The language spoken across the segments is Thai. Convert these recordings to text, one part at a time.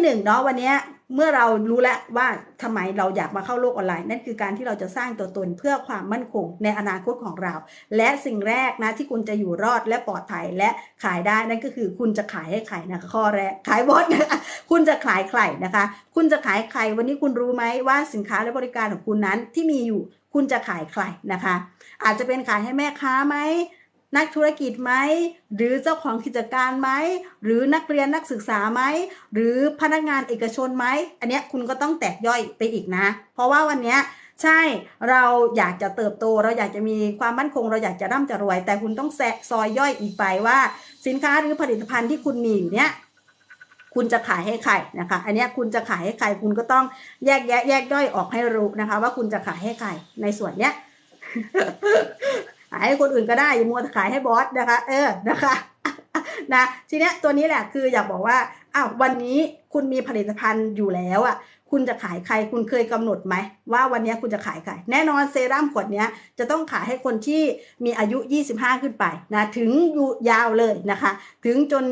ที่หนึ่งเนาะวันนี้เมื่อเรารู้แล้วว่าทำไมเราอยากมาเข้าโลกออนไลน์ นั่นคือการที่เราจะสร้างตัวตนเพื่อความมั่นคงในอนาคตของเรา และสิ่งแรกนะที่คุณจะอยู่รอดและปลอดภัยและขายได้นั่นก็คือคุณจะขายให้ใครนะคะข้อแรกขายบอสนะคะคุณจะขายใครนะคะ คุณจะขายใคร วันนี้คุณรู้ไหมว่าสินค้าและบริการของคุณนั้นที่มีอยู่ คุณจะขายใครนะคะ อาจจะเป็นขายให้แม่ค้าไหม นักธุรกิจไหมหรือเจ้าของกิจการไหมหรือนักเรียนนักศึกษาไหมหรือพนักงานเอกชนไหมอันเนี้ยคุณก็ต้องแตกย่อยไปอีกนะ เพราะว่าวันเนี้ยใช่เราอยากจะเติบโต เราอยากจะมีความมั่นคง เราอยากจะร่ำจะรวย แต่คุณต้องแซะซอยย่อยอีกไปว่า สินค้าหรือผลิตภัณฑ์ที่คุณมีอยู่เนี้ยคุณจะขายให้ใครนะคะ อันนี้คุณจะขายให้ใคร คุณก็ต้องแยกแยะแยกย่อยออกให้รู้นะคะ ว่าคุณจะขายให้ใครในส่วนเนี้ย ขายให้คนอื่นก็ได้อย่ามัวขายให้บอสนะคะ เออนะคะนะทีเนี้ยตัวนี้แหละคืออยากบอกว่าอ้าววันนี้คุณมีผลิตภัณฑ์อยู่แล้วอะคุณจะขายใครคุณเคยกำหนดไหม ว่าวันนี้คุณจะขายใคร แน่นอนเซรั่มขวดนี้จะต้องขายให้คนที่มีอายุ 25 ขึ้นไปนะถึงอยู่ยาวเลยนะคะ ถึงจน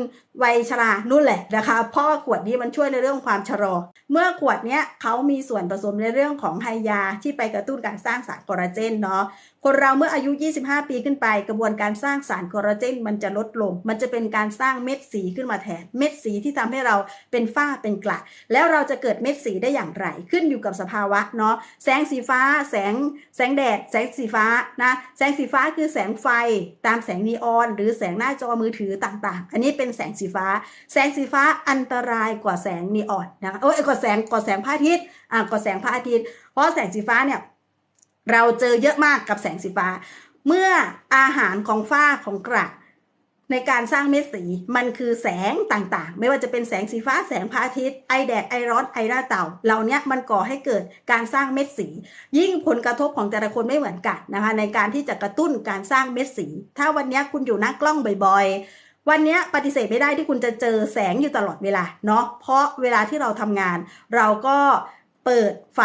วัยชรานู่นแหละนะคะเพราะว่าขวดนี้มันช่วยในเรื่องความชะลอ เมื่อขวดเนี้ยเขามีส่วนผสมในเรื่องของไฮยาที่ไปกระตุ้นการสร้างสารคอลลาเจนเนาะคนเราเมื่ออายุ 25 ปีขึ้นไป กระบวนการสร้างสารคอลลาเจนมันจะลดลง มันจะเป็นการสร้างเม็ดสีขึ้นมาแทน เม็ดสีที่ทำให้เราเป็นฝ้าเป็นกระแล้วเราจะเกิดเม็ดสีได้อย่างไร ขึ้นอยู่กับสภาวะเนาะ แสงสีฟ้า แสง แสงแดด แสงสีฟ้านะ แสงสีฟ้าคือแสงไฟ ตามแสงนีออน หรือแสงหน้าจอมือถือต่างๆ อันนี้เป็นแสงสีฟ้า แสงสีฟ้าอันตรายกว่าแสงนีออนนะคะโอ้ยกว่าแสงกว่าแสงพระอาทิตย์อ่ากว่าแสงพระอาทิตย์ เพราะแสงสีฟ้าเนี่ยเราเจอเยอะมากกับแสงสีฟ้า เมื่ออาหารของฝ้าของกระในการสร้างเม็ดสีมันคือแสงต่างๆ ไม่ว่าจะเป็นแสงสีฟ้าแสงพระอาทิตย์ไอแดดไอร้อนไอหน้าเต่าเหล่านี้มันก่อให้เกิดการสร้างเม็ดสี ยิ่งผลกระทบของแต่ละคนไม่เหมือนกันนะคะในการที่จะกระตุ้นการสร้างเม็ดสี ถ้าวันนี้คุณอยู่หน้ากล้องบ่อยๆ วันนี้ปฏิเสธไม่ได้ที่คุณจะเจอแสงอยู่ตลอดเวลาเนาะเพราะเวลาที่เราทำงาน เราก็เปิดไฟ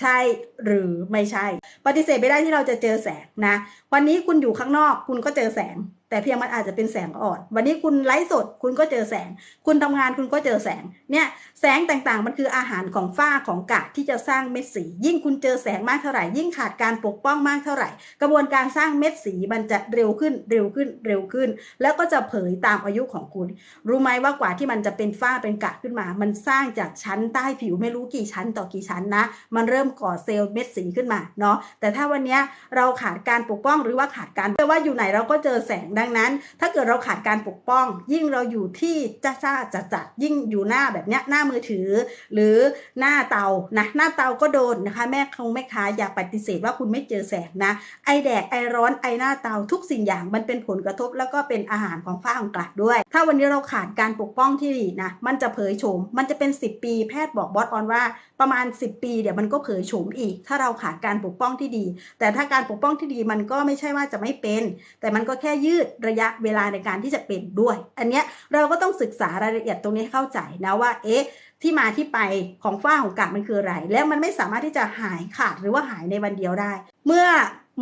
ใช่หรือไม่ใช่ ปฏิเสธไม่ได้ที่เราจะเจอแสงนะ วันนี้คุณอยู่ข้างนอกคุณก็เจอแสง แต่เพียงมันอาจจะเป็นแสงอ่อน วันนี้คุณไลฟ์สดคุณก็เจอแสง คุณทำงานคุณก็เจอแสง เนี่ยแสงต่างๆ มันคืออาหารของฝ้าของกะที่จะสร้างเม็ดสี ยิ่งคุณเจอแสงมากเท่าไหร่ ยิ่งขาดการปกป้องมากเท่าไหร่ กระบวนการสร้างเม็ดสีมันจะเร็วขึ้นเร็วขึ้นเร็วขึ้น แล้วก็จะเผยตามอายุของคุณ รู้ไหมว่ากว่าที่มันจะเป็นฝ้าเป็นกะขึ้นมา มันสร้างจากชั้นใต้ผิวไม่รู้กี่ชั้นต่อกี่ชั้นนะ มันเริ่มก่อเซลล์เม็ดสีขึ้นมาเนาะ แต่ถ้าวันนี้เราขาดการปกป้องหรือว่าขาดการไม่ว่าอยู่ไหนเราก็เจอแสงดังนั้น ถ้าเกิดเราขาดการปกป้อง ยิ่งเราอยู่ที่จ้าจ้าจัดจัดยิ่งอยู่หน้าแบบเนี้ยหน้ามือถือ หรือหน้าเตานะหน้าเตาก็โดนนะคะ แม่คงแม่ค้าอย่าปฏิเสธว่าคุณไม่เจอแสงนะไอแดดไอร้อนไอหน้าเตาทุกสิ่งอย่างมันเป็นผลกระทบแล้วก็เป็นอาหารของฝ้าของกระด้วย ถ้าวันนี้เราขาดการปกป้องที่ดีนะมันจะเผยโฉมมันจะเป็น 10 ปีแพทย์บอกบอสออนว่าประมาณ 10 ปีเดี๋ยวมันก็เผยโฉมอีก ถ้าเราขาดการปกป้องที่ดี แต่ถ้าการปกป้องที่ดีมันก็ไม่ใช่ว่าจะไม่เป็น แต่มันก็แค่ยืดระยะเวลาในการที่จะเป็นด้วย อันเนี้ยเราก็ต้องศึกษารายละเอียดตรงนี้ให้เข้าใจนะว่า เอ๊ะที่มาที่ไปของฝ้าของกระมันคืออะไร แล้วมันไม่สามารถที่จะหายขาดหรือว่าหายในวันเดียวได้ เมื่อ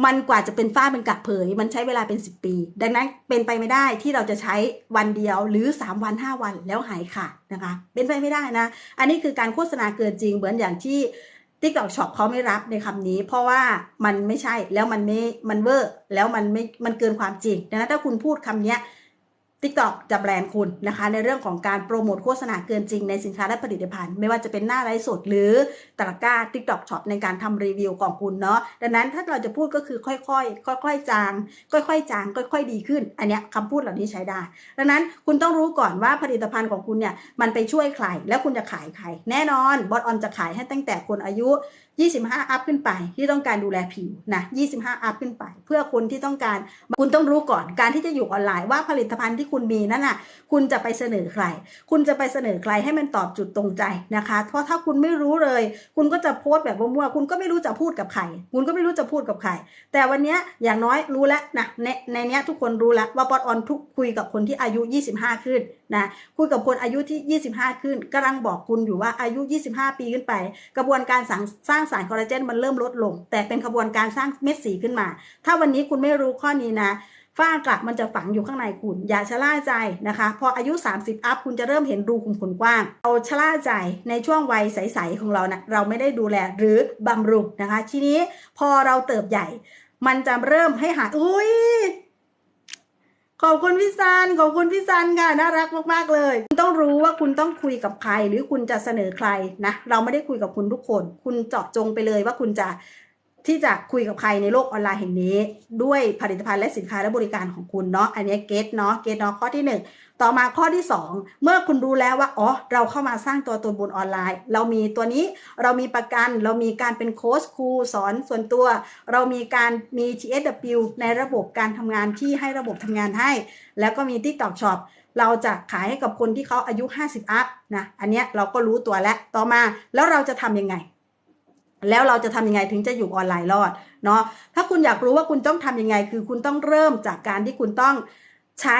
มันกว่าจะเป็นฝ้าเป็นกระเผย มันใช้เวลาเป็น 10 ปี ดังนั้นเป็นไปไม่ได้ที่เราจะใช้วันเดียวหรือ 3 วัน 5 วันแล้วหายขาดนะคะ เป็นไปไม่ได้นะ อันนี้คือการโฆษณาเกินจริงเหมือนอย่างที่ ติ๊กต็อกช็อปเขาไม่รับในคำนี้ เพราะว่ามันไม่ใช่แล้วมันไม่มันเวอร์แล้วมันไม่มันเกินความจริงดังนั้นถ้าคุณพูดคำเนี้ย TikTok จะแบรนด์คุณนะคะ ในเรื่องของการโปรโมทโฆษณาเกินจริงในสินค้าและผลิตภัณฑ์ ไม่ว่าจะเป็นหน้าไลฟ์สดหรือตะกร้า TikTok Shop ในการทำรีวิวของคุณเนาะดังนั้นถ้าเราจะพูดก็คือค่อยๆ ค่อยๆ จาง ค่อยๆ จาง ค่อย ๆ ดีขึ้น อันเนี้ยคำพูดเหล่านี้ใช้ได้ ดังนั้นคุณต้องรู้ก่อนว่าผลิตภัณฑ์ของคุณเนี่ยมันไปช่วยใคร แล้วคุณจะขายใคร แน่นอนบอสออนจะขายให้ตั้งแต่คนอายุ 25 อัพขึ้นไปที่ต้องการดูแลผิวนะ 25 อัพขึ้นไป เพื่อคนที่ต้องการคุณต้องรู้ก่อนการที่จะอยู่ออนไลน์ว่าผลิตภัณฑ์ที่คุณมีนั่นน่ะคุณจะไปเสนอใคร คุณจะไปเสนอใครให้มันตอบจุดตรงใจนะคะ เพราะถ้าคุณไม่รู้เลย คุณก็จะโพสต์แบบมั่วๆคุณก็ไม่รู้จะพูดกับใครคุณก็ไม่รู้จะพูดกับใครแต่วันนี้อย่างน้อยรู้แล้วนะในในนี้ทุกคนรู้แล้วว่าปอดออนทุกคุยกับคนที่อายุ 25 ขึ้นนะคุยกับคนอายุที่ 25 ขึ้นกำลังบอกคุณอยู่ว่าอายุ 25 ปีขึ้นไป กระบวนการสร้างสางสารคอลลาเจนมันเริ่มลดลง แต่เป็นขบวนการสร้างเม็ดสีขึ้นมา ถ้าวันนี้คุณไม่รู้ข้อนี้นะฝ้ากระมันจะฝังอยู่ข้างในคุณ อย่าชะล่าใจนะคะ พออายุ 30 อัพคุณจะเริ่มเห็นรูขุมขนกว้าง เอาชะล่าใจในช่วงวัยใส ๆ ของเรานะเราไม่ได้ดูแลหรือบำรุงนะคะ ทีนี้พอเราเติบใหญ่ มันจะเริ่มให้หาอุ้ย ขอบคุณพี่ซันขอบคุณพี่ซันค่ะน่ารักมากๆเลย คุณต้องรู้ว่าคุณต้องคุยกับใคร หรือคุณจะเสนอใครนะ เราไม่ได้คุยกับคุณทุกคน คุณเจาะจงไปเลยว่าคุณจะ ที่จะคุยกับใครในโลกออนไลน์แห่งนี้ ด้วยผลิตภัณฑ์และสินค้าและบริการของคุณเนาะอันนี้เกตเนาะเกตเนาะข้อที่หนึ่งต่อมาข้อที่ 2 เมื่อคุณรู้แล้วว่าอ๋อเราเข้ามาสร้างตัวตนบนออนไลน์ เรามีตัวนี้เรามีประกัน เรามีการเป็นโค้ชครูสอนส่วนตัว เรามีการมี TSW ในระบบการทำงานที่ให้ระบบทำงานให้ แล้วก็มี TikTok Shop เราจะขายให้กับคนที่เขาอายุ 50 อัพนะ อันเนี้ยเราก็รู้ตัวแล้ว ต่อมาแล้วเราจะทำยังไง แล้วเราจะทำยังไงถึงจะอยู่ออนไลน์รอดเนาะถ้าคุณอยากรู้ว่าคุณต้องทำยังไง คือคุณต้องเริ่มจากการที่คุณต้องใช้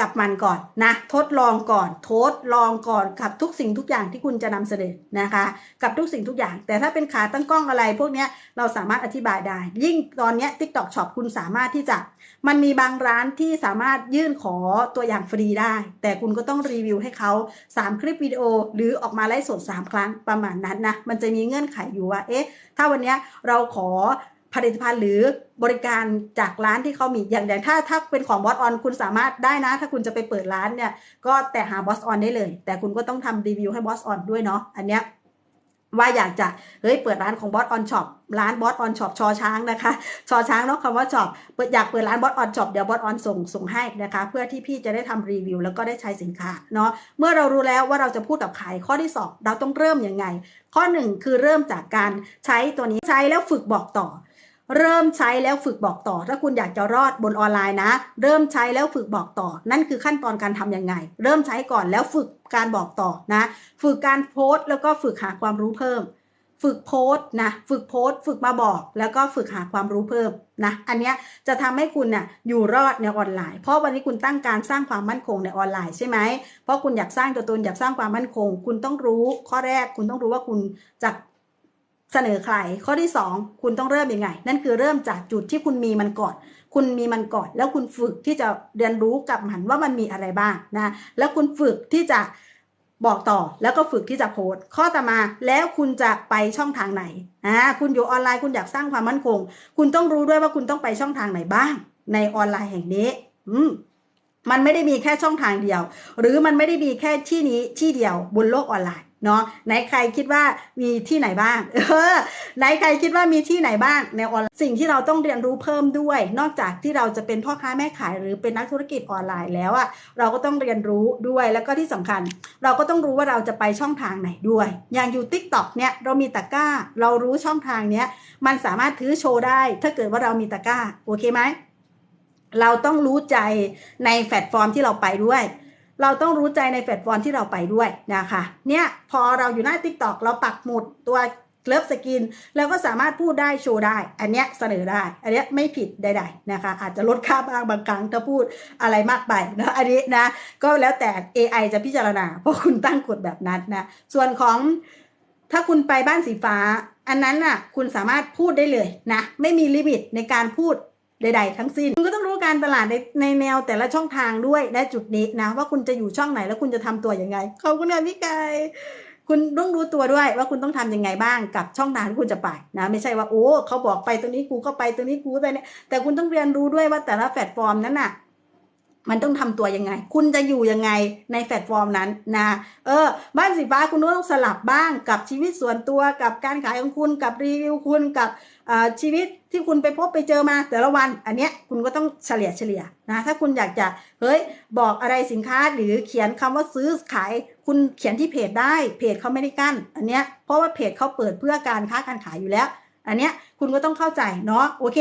กับมันก่อนนะ ทดลองก่อน ทดลองก่อนกับทุกสิ่งทุกอย่างที่คุณจะนำเสนอนะคะ กับทุกสิ่งทุกอย่าง แต่ถ้าเป็นขาตั้งกล้องอะไร พวกนี้เราสามารถอธิบายได้ ยิ่งตอนนี้ย TikTok Shop คุณสามารถที่จะ มันมีบางร้านที่สามารถยื่นขอตัวอย่างฟรีได้ แต่คุณก็ต้องรีวิวให้เขา 3 คลิปวิดีโอ หรือออกมาไลฟ์สด3 ครั้งประมาณนั้นนะมันจะมีเงื่อนไขอยู่ว่าเอ๊ะถ้าวันนี้เราขอ ผลิตภัณฑ์หรือบริการจากร้านที่เขามีอย่างอย่างถ้าถ้าเป็นของบอสออนคุณสามารถได้นะ ถ้าคุณจะไปเปิดร้านเนี่ย ก็แต่หาบอสออนได้เลย แต่คุณก็ต้องทำรีวิวให้บอสออนด้วยเนาะอันเนี้ยว่าอยากจะเฮ้ยเปิดร้านของบอสออนช็อปร้านบอสออนช็อปชอช้างนะคะชอช้างเนาะคำว่าช็อปเปิดอยากเปิดร้านบอสออนช็อปเดี๋ยวบอสออนส่งส่งให้นะคะ เพื่อที่พี่จะได้ทำรีวิว แล้วก็ได้ใช้สินค้าเนาะเมื่อเรารู้แล้วว่าเราจะพูดกับใครข้อที่สองเราต้องเริ่มยังไง ข้อหนึ่งคือเริ่มจากการใช้ตัวนี้ใช้แล้วฝึกบอกต่อ เริ่มใช้แล้วฝึกบอกต่อ ถ้าคุณอยากจะรอดบนออนไลน์นะ เริ่มใช้แล้วฝึกบอกต่อ นั่นคือขั้นตอนการทำยังไง เริ่มใช้ก่อนแล้วฝึกการบอกต่อนะ ฝึกการโพสต์แล้วก็ฝึกหาความรู้เพิ่ม ฝึกโพสต์นะ ฝึกโพสต์ ฝึกมาบอก แล้วก็ฝึกหาความรู้เพิ่มนะ อันนี้จะทำให้คุณน่ะอยู่รอดในออนไลน์ เพราะวันนี้คุณตั้งการสร้างความมั่นคงในออนไลน์ใช่ไหม เพราะคุณอยากสร้างตัวตนอยากสร้างความมั่นคง คุณต้องรู้ข้อแรกคุณต้องรู้ว่าคุณจะ เสนอใคร ข้อที่สองคุณต้องเริ่มยังไง นั่นคือเริ่มจากจุดที่คุณมีมันก่อน คุณมีมันก่อน แล้วคุณฝึกที่จะเรียนรู้กับมันว่ามันมีอะไรบ้างนะแล้วคุณฝึกที่จะบอกต่อแล้วก็ฝึกที่จะโพสข้อต่อมาแล้วคุณจะไปช่องทางไหนอ่าคุณอยู่ออนไลน์คุณอยากสร้างความมั่นคง คุณต้องรู้ด้วยว่าคุณต้องไปช่องทางไหนบ้าง ในออนไลน์แห่งนี้ อืมมันไม่ได้มีแค่ช่องทางเดียว หรือมันไม่ได้มีแค่ที่นี้ที่เดียวบนโลกออนไลน์ เนาะไหนใครคิดว่ามีที่ไหนบ้างเออไหนใครคิดว่ามีที่ไหนบ้างในออนไลน์สิ่งที่เราต้องเรียนรู้เพิ่มด้วย นอกจากที่เราจะเป็นพ่อค้าแม่ขาย หรือเป็นนักธุรกิจออนไลน์แล้วอะเราก็ต้องเรียนรู้ด้วยแล้วก็ที่สำคัญ เราก็ต้องรู้ว่าเราจะไปช่องทางไหนด้วย อย่างอยู่ t ิ k t o k เนี่ยเรามีตะกร้า เรารู้ช่องทางเนี้ยมันสามารถถือโชว์ได้ ถ้าเกิดว่าเรามีตะกร้าโอเคไหมเราต้องรู้ใจในแพลตฟอร์มที่เราไปด้วย เราต้องรู้ใจในแพลตฟอร์มที่เราไปด้วยนะคะ เนี่ยพอเราอยู่หน้า Tik t o อกเราปักหมุดตัวเลิฟสกินเราก็สามารถพูดได้โชว์ได้ อันเนี้ยเสนอได้ อันเนี้ยไม่ผิดใดๆนะคะ อาจจะลดค่าบ้างบางครั้งถ้าพูดอะไรมากไปนะอันนี้นะ ก็แล้วแต่ AI จะพิจารณา เพราะคุณตั้งกฎแบบนั้นนะ ส่วนของถ้าคุณไปบ้านสีฟ้า อันนั้นน่ะคุณสามารถพูดได้เลยนะ ไม่มีลิมิตในการพูดใด ๆ ทั้งสิ้น คุณก็ต้องรู้ การตลาดในในแนวแต่ละช่องทางด้วยและจุดนี้นะว่าคุณจะอยู่ช่องไหนแล้วคุณจะทำตัวยังไงขอบคุณค่ะพี่ไก่คุณต้องรู้ตัวด้วยว่าคุณต้องทำยังไงบ้างกับช่องทางที่คุณจะไปนะไม่ใช่ว่าโอ้เขาบอกไปตรงนี้กูก็ไปตรงนี้กูไปเนี่ยแต่คุณต้องเรียนรู้ด้วยว่าแต่ละแพลตฟอร์มนั้นน่ะมันต้องทำตัวยังไง คุณจะอยู่ยังไงในแพลตฟอร์มนั้นนะ เออ บ้านสีฟ้าคุณก็ต้องสลับบ้างกับชีวิตส่วนตัวกับการขายของคุณกับรีวิวคุณกับ ชีวิตที่คุณไปพบไปเจอมาแต่ละวัน อันเนี้ยคุณก็ต้องเฉลี่ยเฉลี่ยนะถ้าคุณอยากจะเฮ้ยบอกอะไรสินค้าหรือเขียนคำว่าซื้อขาย คุณเขียนที่เพจได้เพจเขาไม่ได้กั้นอันเนี้ยเพราะว่าเพจเขาเปิดเพื่อการค้าการขายอยู่แล้ว อันเนี้ยคุณก็ต้องเข้าใจเนาะโอเค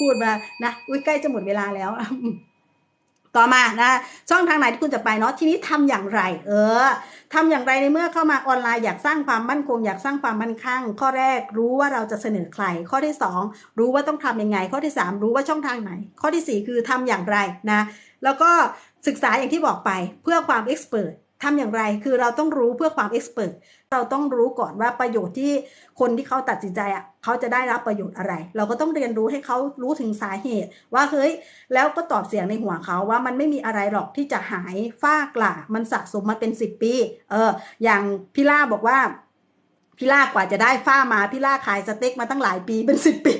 พูดมานะอุ้ยใกล้จะหมดเวลาแล้ว ต่อมานะช่องทางไหนที่คุณจะไปเนาะทีนี้ทำอย่างไร เออทำอย่างไรในเมื่อเข้ามาออนไลน์อยากสร้างความมั่นคง อยากสร้างความมั่นคงข้อแรกรู้ว่าเราจะเสนอใคร ข้อที่ 2 รู้ว่าต้องทำยังไง ข้อที่ 3 รู้ว่าช่องทางไหน ข้อที่ 4 คือทำอย่างไรนะ แล้วก็ศึกษาอย่างที่บอกไปเพื่อความเอ็กซ์เพรสทำอย่างไรคือเราต้องรู้เพื่อความเอ็กซ์เพรส เราต้องรู้ก่อนว่าประโยชน์ที่คนที่เขาตัดสินใจอะเขาจะได้รับประโยชน์อะไร เราก็ต้องเรียนรู้ให้เขารู้ถึงสาเหตุ ว่าเฮ้ยแล้วก็ตอบเสียงในหัวเขาว่ามันไม่มีอะไรหรอกที่จะหายฝ้ากล่ามันสะสมมาเป็นสิบปี เออ อย่างพี่ล่าบอกว่าพี่ล่ากว่าจะได้ฝ้ามาพี่ล่าขายสเต็กมาตั้งหลายปีเป็นสิบปี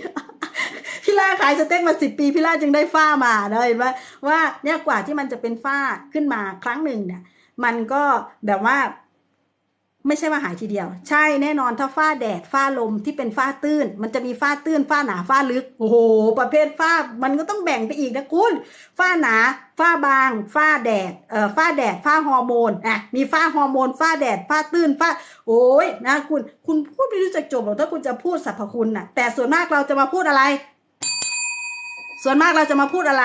พี่ล่าขายสเต็กมาสิบปีพี่ล่าจึงได้ฝ้ามานะเห็นไหมว่าเนี่ยกว่าที่มันจะเป็นฝ้าขึ้นมาครั้งหนึ่งเนี่ยมันก็แบบว่า ไม่ใช่ว่าหายทีเดียว ใช่แน่นอนถ้าฝ้าแดดฝ้าลมที่เป็นฝ้าตื้น มันจะมีฝ้าตื้นฝ้าหนาฝ้าลึก โอ้โห ประเภทฝ้ามันก็ต้องแบ่งไปอีกนะคุณฝ้าหนาฝ้าบางฝ้าแดดเอ่อฝ้าแดดฝ้าฮอร์โมนอะมีฝ้าฮอร์โมนฝ้าแดดฝ้าตื้นฝ้า โอ้ยนะคุณคุณพูดไม่รู้จักจบหรอกถ้าคุณจะพูดสรรพคุณน่ะ แต่ส่วนมากเราจะมาพูดอะไร ส่วนมากเราจะมาพูดอะไร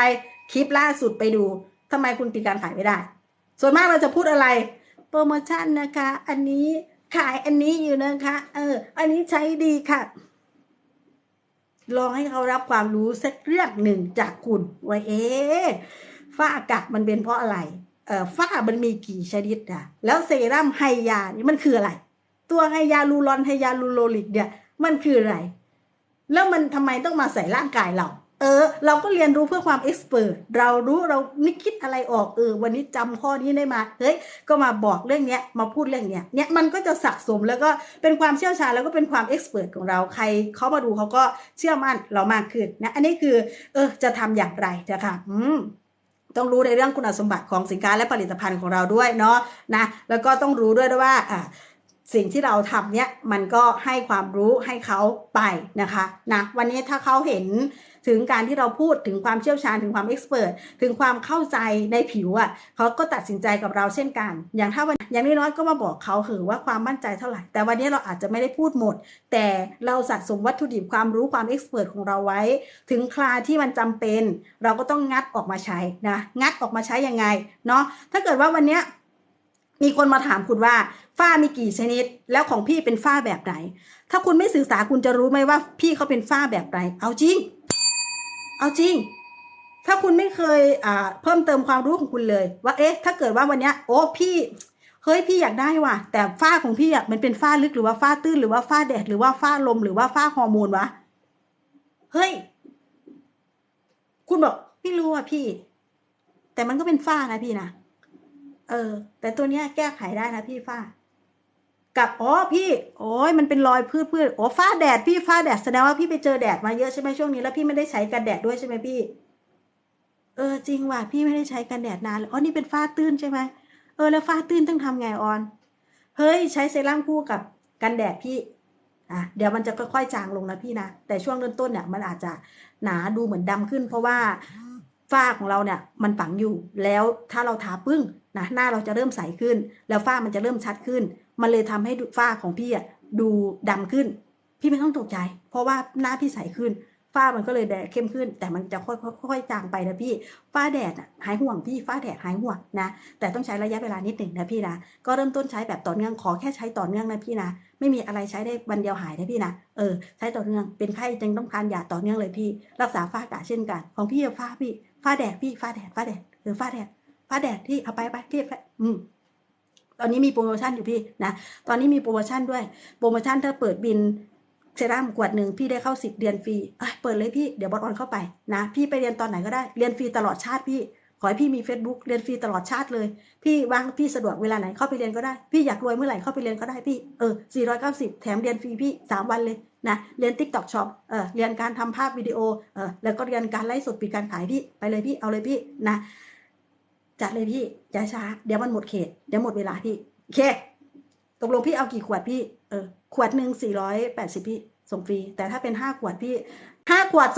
คลิปล่าสุดไปดูทำไมคุณปิดการขายไม่ได้ ส่วนมากเราจะพูดอะไร โปรโมชั่นนะคะ อันนี้ขายอันนี้อยู่นะคะ เออ อันนี้ใช้ดีค่ะ ลองให้เขารับความรู้สักเรื่องหนึ่งจากคุณว่าเอ๊ะฝ้าอากาศมันเป็นเพราะอะไร เอ่อฝ้ามันมีกี่ชนิดอะแล้วเซรั่มไฮยานี่มันคืออะไร ตัวไฮยาลูรอนไฮยาลูโรลิกเนี่ย มันคืออะไร แล้วมันทำไมต้องมาใส่ร่างกายเรา เออ เราก็เรียนรู้เพื่อความเอ็กซ์เพรสเรารู้เรานึกคิดอะไรออกเออวันนี้จำข้อนี้ได้มาเฮ้ยก็มาบอกเรื่องเนี้ยมาพูดเรื่องเนี้ยเนี่ยมันก็จะสะสมแล้วก็เป็นความเชี่ยวชาญแล้วก็เป็นความเอ็กซ์เพรสของเราใครเขามาดูเขาก็เชื่อมั่นเรามากขึ้นนะอันนี้คือ เออจะทำอย่างไรนะคะอืมต้องรู้ในเรื่องคุณสมบัติของสินค้าและผลิตภัณฑ์ของเราด้วยเนาะนะแล้วก็ต้องรู้ด้วยว่าอ่าสิ่งที่เราทำเนี่ยมันก็ให้ความรู้ให้เขาไปนะคะนะวันนี้ถ้าเขาเห็น ถึงการที่เราพูดถึงความเชี่ยวชาญถึงความเอ็กซ์เพรสถึงความเข้าใจในผิวอะ่ะเขาก็ตัดสินใจกับเราเช่นกัน อย่างถ้าวันอย่างน้อยๆก็มาบอกเขาคือว่าความมั่นใจเท่าไหร่ แต่วันนี้เราอาจจะไม่ได้พูดหมด แต่เราสะสมวัตถุดิบความรู้ความเอ็กซ์เพรสของเราไว้ ถึงคลาที่มันจำเป็น เราก็ต้องงัดออกมาใช้นะงัดออกมาใช้ยังไงเนาะถ้าเกิดว่าวันนี้มีคนมาถามคุณว่าฝ้ามีกี่ชนิด แล้วของพี่เป็นฝ้าแบบไหน ถ้าคุณไม่ศึกษาคุณจะรู้ไหมว่าพี่เขาเป็นฝ้าแบบไหน เอาจริง เอาจริง ถ้าคุณไม่เคยอ่าเพิ่มเติมความรู้ของคุณเลย ว่าเอ๊ะ ถ้าเกิดว่าวันเนี้ยโอ้พี่เฮ้ยพี่อยากได้ว่ะ แต่ฝ้าของพี่อะมันเป็นฝ้าลึกหรือว่าฝ้าตื้นหรือว่าฝ้าแดดหรือว่าฝ้าลมหรือว่าฝ้าฮอร์โมนวะเฮ้ย คุณบอกไม่รู้อะพี่ แต่มันก็เป็นฝ้านะพี่นะเออ แต่ตัวเนี้ยแก้ไขได้นะพี่ฝ้า กับอ๋อพี่โอ้ยมันเป็นรอยพืชพืชโอ้ฝ้าแดดพี่ฝ้าแดดแสดงว่าพี่ไปเจอแดดมาเยอะใช่ไหมช่วงนี้แล้วพี่ไม่ได้ใช้กันแดดด้วยใช่ไหมพี่ เออจริงว่ะพี่ไม่ได้ใช้กันแดดนานเลยอ๋อนี่เป็นฝ้าตื้นใช่ไหมเออแล้วฝ้าตื้นต้องทำไงออน เฮ้ยใช้เซรั่มคู่กับกันแดดพี่อะเดี๋ยวมันจะค่อยๆจางลงนะพี่นะแต่ช่วงเริ่มต้นเนี่ยมันอาจจะหนาดูเหมือนดำขึ้น เพราะว่าฝ้าของเราเนี่ยมันฝังอยู่แล้วถ้าเราทาปึ้งนะหน้าเราจะเริ่มใสขึ้น แล้วฝ้ามันจะเริ่มชัดขึ้น มันเลยทำให้ฝ้าของพี่อะดูดำขึ้น พี่ไม่ต้องตกใจ เพราะว่าหน้าพี่ใสขึ้น ฝ้ามันก็เลยแดดเข้มขึ้น แต่มันจะค่อยๆจางไปนะพี่ ฝ้าแดดหายห่วงพี่ฝ้าแดดหายห่วงนะ แต่ต้องใช้ระยะเวลานิดหนึ่งนะพี่นะ ก็เริ่มต้นใช้แบบต่อเนื่องขอแค่ใช้ต่อเนื่องนะพี่นะ ไม่มีอะไรใช้ได้วันเดียวหายนะพี่นะ เออใช้ต่อเนื่อง เป็นไข้จึงต้องทานยาต่อเนื่องเลยพี่ รักษาฝ้ากระเช่นกัน ของพี่ฝ้าพี่ ฝ้าแดดพี่ ฝ้าแดด ฝ้าแดด เออฝ้าแดด ฝ้าแดดที่เอาไปไปที่อืม ตอนนี้มีโปรโมชั่นอยู่พี่นะตอนนี้มีโปรโมชั่นด้วยโปรโมชั่นถ้าเปิดบินเซรั่มขวดหนึ่งพี่ได้เข้าสิบเรียนฟรีเปิดเลยพี่เดี๋ยวบอสออนเข้าไปนะพี่ไปเรียนตอนไหนก็ได้เรียนฟรีตลอดชาติพี่ขอให้พี่มี Facebook เรียนฟรีตลอดชาติเลย พี่ว่างพี่สะดวกเวลาไหนเข้าไปเรียนก็ได้ พี่อยากรวยเมื่อไหร่เข้าไปเรียนก็ได้พี่ เออ 490 แถมเรียนฟรีพี่ 3 วันเลยนะ เรียน TikTok Shop เออ เรียนการทำภาพวิดีโอ เออ แล้วก็เรียนการไลฟ์สดปิดการขายพี่ ไปเลยพี่ เอาเลยพี่นะ จัดเลยพี่อย่าช้า เดี๋ยวมันหมดเขตเดี๋ยวหมดเวลาพี่โอเคตกลงพี่เอากี่ขวดพี่เออขวดหนึ่ง480พี่ส่งฟรี แต่ถ้าเป็น5ขวดพี่5ขวด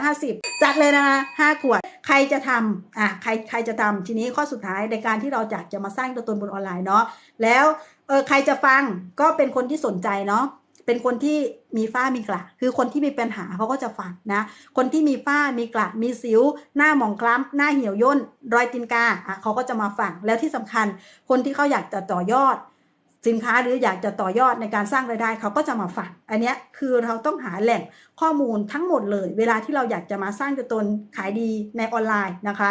2,450จัดเลยนะ5ขวดใครจะทำอะใครใครจะทำทีนี้ข้อสุดท้ายในการที่เราอยากจะมาสร้างตัวตนบนออนไลน์เนาะแล้วเออใครจะฟังก็เป็นคนที่สนใจเนาะ เป็นคนที่มีฝ้ามีกระคือคนที่มีปัญหาเขาก็จะฟังนะ คนที่มีฝ้ามีกระมีสิว หน้าหมองคล้ำหน้าเหี่ยวย่น รอยตีนกาอะเขาก็จะมาฟังแล้วที่สำคัญ คนที่เขาอยากจะต่อยอด สินค้าหรืออยากจะต่อยอดในการสร้างรายได้เขาก็จะมาฟังอันนี้คือเราต้องหาแหล่งข้อมูลทั้งหมดเลย เวลาที่เราอยากจะมาสร้างตัวตนขายดีในออนไลน์นะคะ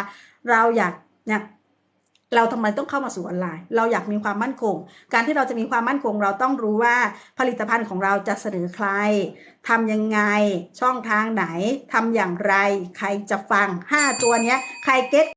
เราอยากเนี่ย เราทำไมต้องเข้ามาสู่ออนไลน์ เราอยากมีความมั่นคง การที่เราจะมีความมั่นคง เราต้องรู้ว่าผลิตภัณฑ์ของเราจะเสนอใครทำยังไงช่องทางไหนทำอย่างไร ใครจะฟัง 5 ตัวเนี้ยใครเก็ต